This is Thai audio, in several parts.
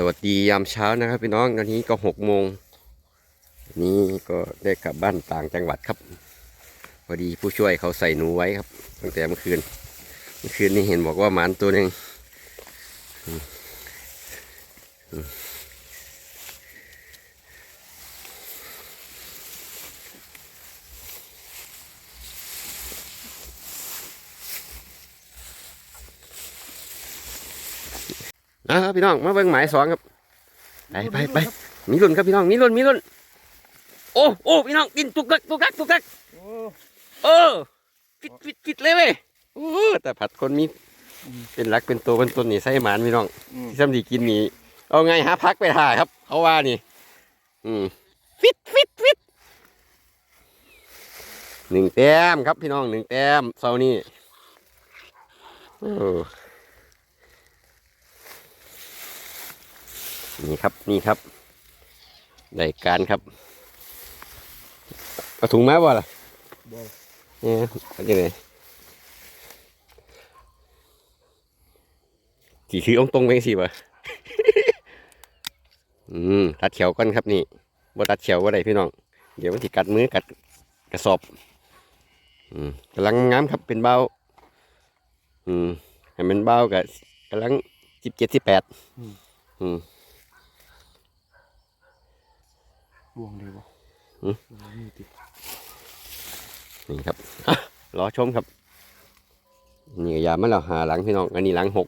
สวัสดียามเช้านะครับพี่น้องตอนนี้ก็หกโมงนี้ก็ได้กลับบ้านต่างจังหวัดครับพอดีผู้ช่วยเขาใส่หนูไว้ครับ ตั้งแต่เมื่อคืนเมื่อคืนนี้เห็นบอกว่าหมานตัวหนึ่งอืมอืม นะครับพี่น้องมาเบิ่งหมายสองครับไปไปไปมีรุ่นครับพี่น้องมีรุ่นมีรุ่นโอ้โอ้พี่น้องกินตุกตักตุกตักตุกตักโอ้เออฟิตฟิตฟิตเลยเว้ยโอ้แต่ผัดคนมีเป็นรักเป็นตัวเป็นตนนี่ใส่หมานพี่น้องอืมที่ซ้ำดีกินนี่เอาไงหาพักไปถ่ายครับเขาว่านี่ อืมฟิตฟิตฟิตหนึ่งแต้มครับพี่น้องหนึ่งแต้มเสาร์นี้โอ้ นี่ครับนี่ครับรายการครับเอาถุงมาบ่ล่ะบ่เนี่ยเป็นยังไงกี่คือองตรงไปสิบ่ อืมตัดเขียวก่อนครับนี่บ่ตัดเขียวว่าไรพี่น้อง เดี๋ยวมันสิกัดมือกัดกระสอบ อืมกำลังงามครับเป็นเบ้าอืมให้มันเบ้ากับกำลังสิบเจ็ดสิบแปดอืม บ่วงเลยบ่หืม มีติดนี่ครับอะรอชมครับ นี่ก็ยามันเราหาหลังพี่น้อง อันนี้หลังหก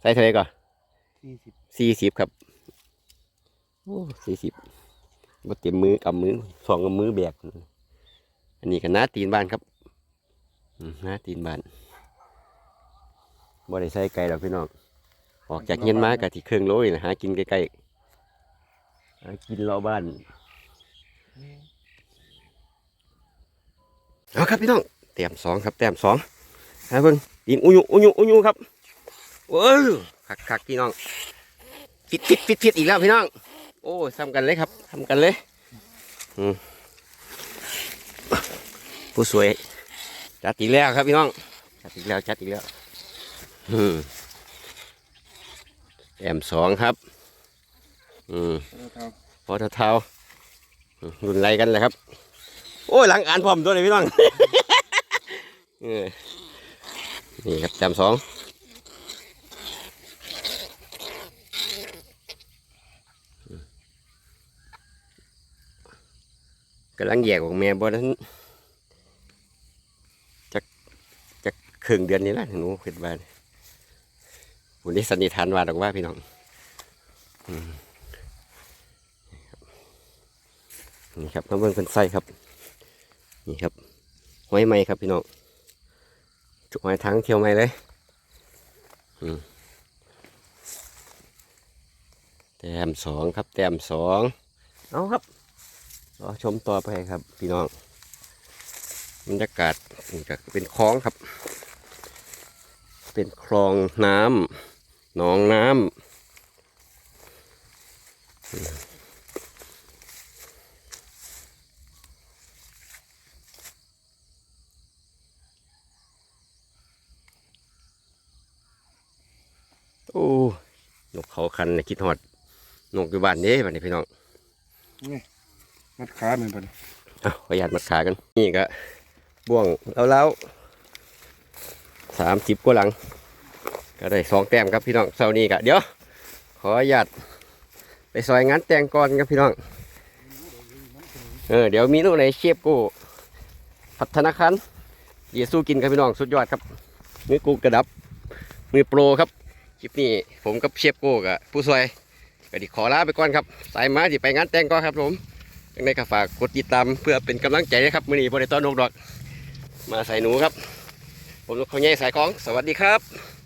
ใส่เท่าไหร่ก่อนสี่สิบสี่สิบครับโอ้สี่สิบบ่เต็มมือกำมือสองกำมือแบก อันนี้ก็หน้าตีนบ้านครับอืมหน้าตีนบ้านบ่ได้ใส่ไก่หรอกพี่น้อง ออกจากเงียนมากะที่เครื่องโลนี่นะหากินใกล้ๆ หากินรอบ้านเอาครับพี่น้องแต้มสองครับแต้มสองฮะเพิ่งตีนอุยุอุยุอุยุครับโอ้ยคักคักพี่น้องฟิตฟิตฟิตฟิตอีกแล้วพี่น้อง โอ้ทำกันเลยครับทำกันเลยผู้สวยจัดอีกแล้วครับพี่น้องจัดอีกแล้วจัดอีกแล้วแต้มสองครับ อืมเท้าพอเท้าเท้าอืมรุ่นไรกันเลยครับ โอ้ยหลังอ่านพร้อมตัวเลยพี่น้องเออนี่ครับจำสองกำลังแยกของแม่บ่นั้นจะจะครึ่งเดือนนี้ละหนูคิดว่าวันนี้สันนิษฐานว่าดอกว่าพี่น้อง อืม นี่ครับน้ำเบิ้งเป็นไส้ครับ นี่ครับหอยไหมครับพี่น้องจุกหอยทั้งเที่ยวไหมเลยแต้มสองครับ แต้มสองเอาครับรอชมต่อไปครับ พี่น้องบรรยากาศนี่ก็เป็นคลองครับ เป็นคลองน้ำหนองน้ำ โอ้นกเขาคันเนี่ยคิดฮอดนกอยู่บ้านเด้บ้านนี้พี่น้องมัดขาเหมือนกันเอาขออนุญาตมัดขากัน นี่ก็บ่วงแล้วแล้วสามสิบกว่าหลัง ก็ได้สองแต้มครับพี่น้องเช้านี้ก็เดี๋ยว ขออนุญาตไปซอยงานแต่งก่อนครับพี่น้อง เออเดี๋ยวมีนู่นในเชฟกูพัฒนาคันเยสู้กินครับพี่น้องสุดยอดครับมือกูกระดับมือโปรครับ คลิปนี้ผมกับเชฟโก้กับผู้ซวยก็ดีขอลาไปก่อนครับ สายมาที่ไปงานแต่งก็ครับผมยังไงก็ฝากกดติดตามเพื่อเป็นกำลังใจนะครับมือนี้บริต้อนนกดอก มาใส่หนูครับ ผมนกเขาใหญ่สายของ สวัสดีครับ